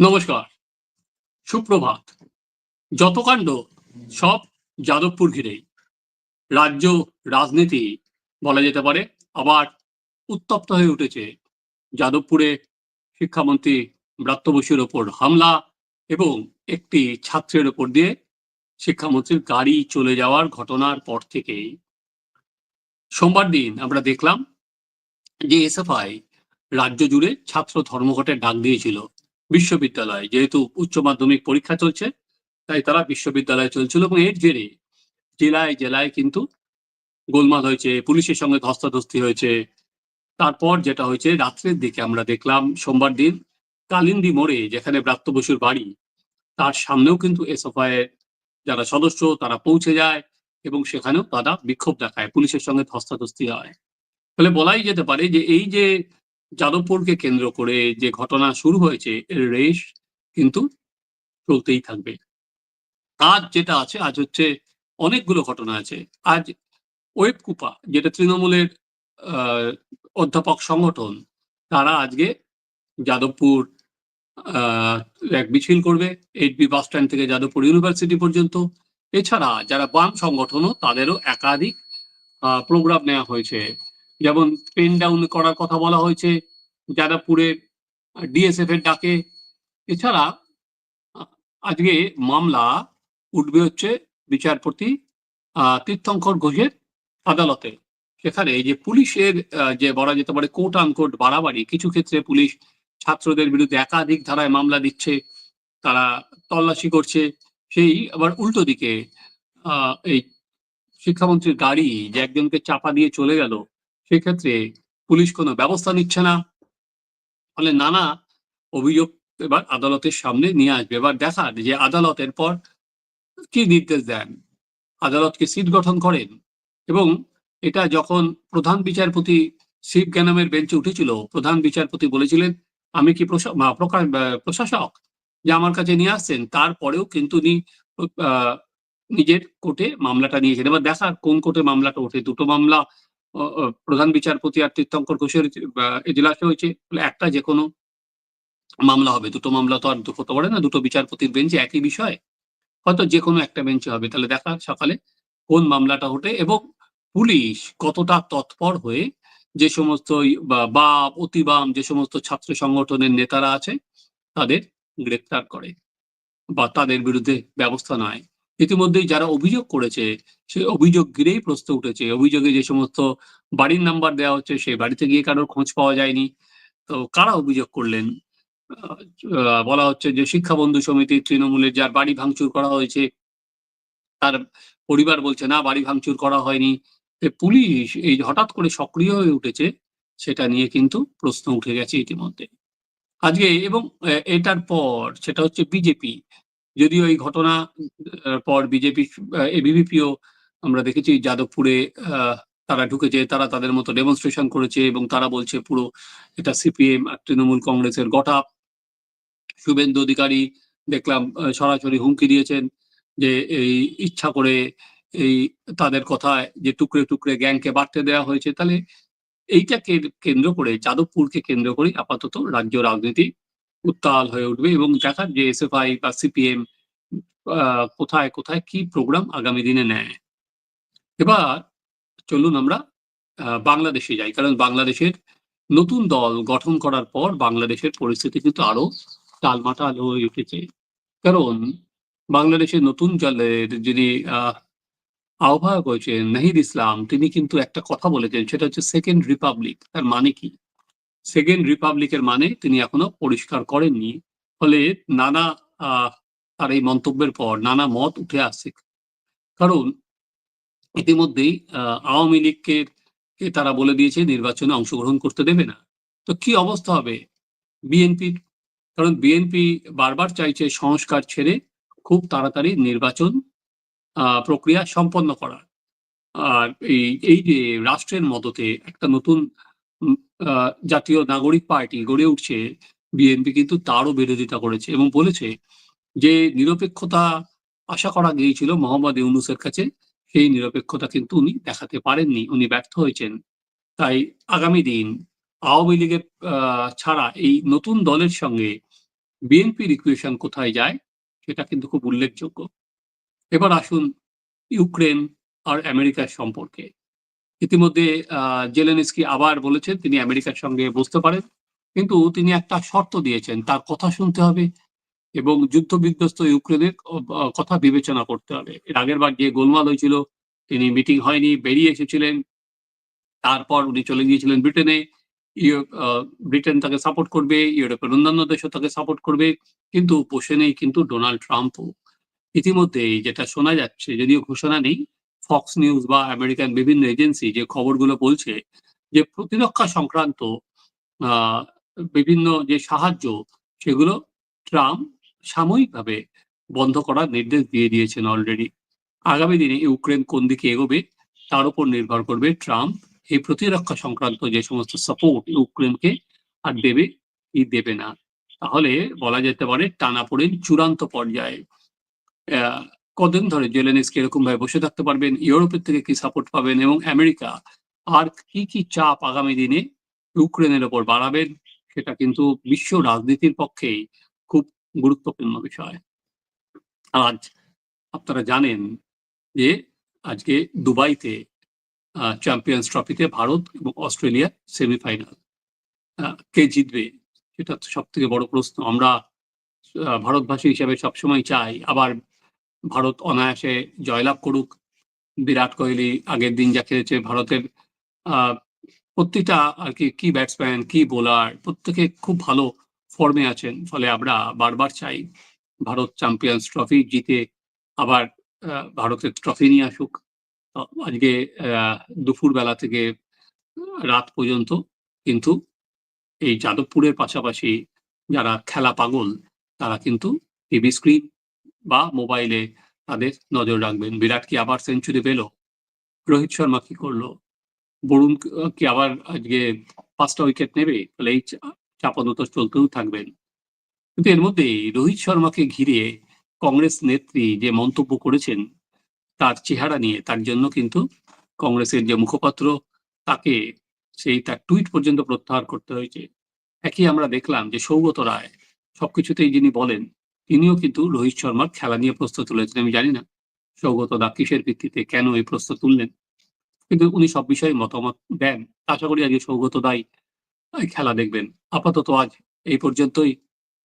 নমস্কার। সুপ্রভাত। যতকাণ্ড সব যাদবপুর ঘিরেই। রাজ্য, রাজনীতি বলা যেতে পারে, আবার উত্তপ্ত হয়ে উঠেছে যাদবপুরে শিক্ষামন্ত্রী ব্রাত্য বসুর ওপর হামলা এবং একটি ছাত্রের ওপর দিয়ে শিক্ষামন্ত্রীর গাড়ি চলে যাওয়ার ঘটনার পর থেকেই। সোমবার দিন আমরা দেখলাম যে এসএফআই রাজ্য জুড়ে ছাত্র ধর্মঘটের ডাক দিয়েছিল। বিশ্ববিদ্যালয়, যেহেতু উচ্চ মাধ্যমিক পরীক্ষা চলছে, তাই তারা বিশ্ববিদ্যালয়ে চলছিল এবং এর জেরে জেলায় জেলায় কিন্তু গোলমাল হয়েছে, পুলিশের সঙ্গে ধস্তাধস্তি হয়েছে। তারপর যেটা হয়েছে, রাত্রের দিকে আমরা দেখলাম, সোমবার দিন কালিন্দি মোড়ে যেখানে ব্রাত্য বসুর বাড়ি, তার সামনেও কিন্তু এসএফআই এর যারা সদস্য, তারা পৌঁছে যায় এবং সেখানেও তারা বিক্ষোভ দেখায়, পুলিশের সঙ্গে ধস্তাধস্তি হয়। ফলে বলাই যেতে পারে যে এই যে যাদবপুরকে কেন্দ্র করে যে ঘটনা শুরু হয়েছে, এর রেশ কিন্তু চলতেই থাকবে। আজ যেটা আছে, আজ হচ্ছে অনেকগুলো ঘটনা আছে। আজ ওয়েব কুপা, যেটা তৃণমূলের অধ্যাপক সংগঠন, তারা আজকে যাদবপুর এক মিছিল করবে এইচবি বাস স্ট্যান্ড থেকে যাদবপুর ইউনিভার্সিটি পর্যন্ত। এছাড়া যারা বাম সংগঠনও, তাদেরও একাধিক প্রোগ্রাম নেওয়া হয়েছে। যেমন পেন ডাউন করার কথা বলা হয়েছে, যাদবপুরে ডিএসএফ এর ডাকে। এছাড়া আজকে মামলা উঠবে হচ্ছে বিচারপতি তীর্থঙ্কর ঘোষের আদালতে। সেখানে যে পুলিশের যে বলা যেতে পারে কোর্ট আনকোর্ট বাড়াবাড়ি, কিছু ক্ষেত্রে পুলিশ ছাত্রদের বিরুদ্ধে একাধিক ধারায় মামলা দিচ্ছে, তারা তল্লাশি করছে। সেই আবার উল্টো দিকে এই শিক্ষামন্ত্রীর গাড়ি যে একজনকে চাপা দিয়ে চলে গেল সেক্ষেত্রে পুলিশ কোনো ব্যবস্থা নিচ্ছে না। ফলে নানা অভিযোগ এবার আদালতের সামনে নিয়ে আসবে। এবার দেখার যে আদালতের পর কি নির্দেশ দেন? আদালতকে সিট গঠন করেন? এবং এটা যখন প্রধান বিচারপতি শিব জ্ঞানমের বেঞ্চে উঠেছিল, প্রধান বিচারপতি বলেছিলেন, আমি কি প্রশাসক যে আমার কাছে নিয়ে আসছেন, তারপরেও কিন্তু উনি নিজের কোর্টে মামলাটা নিয়েছেন। এবার দেখার কোন কোর্টে মামলাটা ওঠে? দুটো মামলা প্রধান বিচারপতি আর তীর্থঙ্কর ঘোষের এজলাসে হয়েছে একটা যে কোনো মামলা হবে। দুটো মামলা তো আর হতে পারে না, দুটো বিচারপতির বেঞ্চে একই বিষয়। হয়তো যে কোনো একটা বেঞ্চে হবে। তাহলে দেখা, সকালে কোন মামলাটা ওঠে এবং পুলিশ কতটা তৎপর হয়ে যে সমস্ত ই- বা বাম অতিবাম, যে সমস্ত ছাত্র সংগঠনের নেতারা আছে, তাদের গ্রেপ্তার করে বা তাদের বিরুদ্ধে ব্যবস্থা নেয়। ইতিমধ্যেই যারা অভিযোগ করেছে, সেই অভিযোগ ঘিরেই প্রশ্ন উঠেছে। অভিযোগে যে সমস্ত বাড়ির নাম্বার দেওয়া হচ্ছে, সেই বাড়িতে গিয়ে কারোর খোঁজ পাওয়া যায়নি। তো কারা অভিযোগ করলেন? বলা হচ্ছে যে শিক্ষা বন্ধু সমিতি তৃণমূলের যার বাড়ি ভাঙচুর করা হয়েছে, তার পরিবার বলছে, না, বাড়ি ভাঙচুর করা হয়নি। পুলিশ এই হঠাৎ করে সক্রিয় হয়ে উঠেছে, সেটা নিয়ে কিন্তু প্রশ্ন উঠে গেছে ইতিমধ্যে। আজকে এবং এটার পর, সেটা হচ্ছে বিজেপি। যদিও এই ঘটনা পর বিজেপি এবিভিপিও আমরা দেখেছি যাদবপুরে তারা ঢুকেছে, তারা তাদের মতো ডেমনস্ট্রেশন করেছে এবং তারা বলছে পুরো এটা সিপিএম আর তৃণমূল কংগ্রেসের গটা। শুভেন্দু অধিকারী দেখলাম সরাসরি হুমকি দিয়েছেন যে এই ইচ্ছা করে এই তাদের কথায় যে টুকরে টুকরে গ্যাংকে বাড়তে দেওয়া হয়েছে। তাহলে এইটাকে কেন্দ্র করে, যাদবপুরকে কেন্দ্র করে আপাতত রাজ্য রাজনীতি উত্তাল হয়ে উঠবে এবং দেখার যে এসএফআই বা সিপিএম কোথায় কোথায় কি প্রোগ্রাম আগামী দিনে নেয়। এবার চলুন আমরা বাংলাদেশে যাই কারণ বাংলাদেশের নতুন দল গঠন করার পর বাংলাদেশের পরিস্থিতি কিন্তু আরও টালমাটাল হয়ে উঠেছে। কারণ বাংলাদেশের নতুন দলের যিনি আহ, আহ্বায়ক হয়েছেন নাহিদ ইসলাম তিনি কিন্তু একটা কথা বলেছেন সেটা হচ্ছে সেকেন্ড রিপাবলিক তার মানে কি? সেকেন্ড রিপাবলিকের মানে তিনি এখনও পরিষ্কার করেননি। ফলে নানা তার এই মন্তব্যের পর নানা মত উঠে আসছে কারণ ইতিমধ্যেই আওয়ামী লীগকে তারা বলে দিয়েছে নির্বাচনে অংশগ্রহণ করতে দেবে না। তো কি অবস্থা হবে? বিএনপির কারণ বিএনপি বারবার চাইছে সংস্কার ছেড়ে খুব তাড়াতাড়ি নির্বাচন প্রক্রিয়া সম্পন্ন করা আর এই এই যে রাষ্ট্রের মদতে একটা নতুন জাতীয় নাগরিক পার্টি গড়ে উঠছে, বিএনপি কিন্তু তারও বিরোধিতা করেছে এবং বলেছে যে নিরপেক্ষতা আশা করা গিয়েছিল মোহাম্মদ ইউনুসের কাছে, সেই নিরপেক্ষতা কিন্তু উনি দেখাতে পারেননি, উনি ব্যর্থ হয়েছেন। তাই আগামী দিন আওয়ামী লীগের ছাড়া এই নতুন দলের সঙ্গে বিএনপির ইকুয়েশন কোথায় যায়, সেটা কিন্তু খুব উল্লেখযোগ্য। এবার আসুন ইউক্রেন আর আমেরিকার সম্পর্কে। ইতিমধ্যে জেলেনস্কি আবার বলেছেন তিনি আমেরিকার সঙ্গে বসতে পারেন। কিন্তু তিনি একটা শর্ত দিয়েছেন, তার কথা শুনতে হবে এবং যুদ্ধ বিধ্বস্ত ইউক্রেনের কথা বিবেচনা করতে হবে। এর আগের বার যে গোলমাল হয়েছিল, তিনি মিটিং হয়নি, বেরিয়ে এসেছিলেন। তারপর উনি চলে গিয়েছিলেন ব্রিটেনে। ব্রিটেন তাকে সাপোর্ট করবে, ইউরোপের অন্যান্য দেশও তাকে সাপোর্ট করবে। কিন্তু বসে নেই কিন্তু ডোনাল্ড ট্রাম্পও। ইতিমধ্যে যেটা শোনা যাচ্ছে, যদিও ঘোষণা নেই ফক্স নিউজ বা আমেরিকান বিভিন্ন এজেন্সি যে খবরগুলো বলছে যে প্রতিরক্ষা সংক্রান্ত বিভিন্ন যে সাহায্য, সেগুলো ট্রাম্প সাময়িকভাবে বন্ধ করার নির্দেশ দিয়ে দিয়েছেন অলরেডি আগামী দিনে ইউক্রেন কোন দিকে এগোবে, তার উপর নির্ভর করবে ট্রাম্প। এই প্রতিরক্ষা সংক্রান্ত যে সমস্ত সাপোর্ট ইউক্রেনকে আর দেবে কি দেবে না। তাহলে বলা যেতে পারে টানাপোড়েন চূড়ান্ত পর্যায়ে কদিন ধরে জেলেনিস্কি এরকম ভাবে বসে থাকতে পারবেন, ইউরোপের থেকে কি সাপোর্ট পাবেন এবং আমেরিকা আর কি কি চাপ আগামী দিনে ইউক্রেনের ওপর বাড়াবেন, সেটা কিন্তু বিশ্ব রাজনীতির পক্ষেই খুব গুরুত্বপূর্ণ বিষয়। আজ আপনারা জানেন যে আজকে দুবাইতে চ্যাম্পিয়ন্স ট্রফিতে ভারত এবং অস্ট্রেলিয়া সেমিফাইনাল কে জিতবে সেটা সব থেকে বড় প্রশ্ন। আমরা ভারতবাসী হিসাবে সবসময় চাই আবার ভারত অনায়াসে জয়লাভ করুক। বিরাট কোহলি আগের দিন যা খেলেছে ভারতের প্রত্যেকটা আর কি কি ব্যাটসম্যান কি বোলার প্রত্যেকে খুব ভালো ফর্মে আছেন। ফলে আমরা বারবার চাই ভারত চ্যাম্পিয়ন্স ট্রফি জিতে আবার ভারতের ট্রফি নিয়ে আসুক। আজকে দুপুর বেলা থেকে রাত পর্যন্ত কিন্তু এই যাদবপুরের পাশাপাশি যারা খেলা পাগল, তারা কিন্তু টিভি স্ক্রিন বা মোবাইলে তাদের নজর রাখবেন। বিরাট কি আবার সেঞ্চুরি পেল? রোহিত শর্মা কি করল? বরুণ কি আবার আজকে পাঁচটা উইকেট নেবে? তাহলে এই চাপানত চলতেও থাকবেন। কিন্তু এর মধ্যে রোহিত শর্মাকে ঘিরে কংগ্রেস নেত্রী যে মন্তব্য করেছেন, তার চেহারা নিয়ে, তার জন্য কিন্তু কংগ্রেসের যে মুখপাত্র, তাকে সেই, তার টুইট পর্যন্ত প্রত্যাহার করতে হয়েছে। একই আমরা দেখলাম যে সৌগত রায় সবকিছুতেই যিনি বলেন তিনিও কিন্তু রোহিত শর্মার খেলা নিয়ে প্রশ্ন তুলেছেন আমি জানি না। সৌগত দা কিসের ভিত্তিতে কেন এই প্রশ্ন তুললেন? কিন্তু উনি সব বিষয়ে মতামত দেন। আশা করি আজকে সৌগত দাই খেলা দেখবেন। আপাতত আজ এই পর্যন্তই।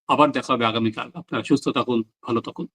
আবার দেখা হবে আগামীকাল। আপনারা সুস্থ থাকুন, ভালো থাকুন।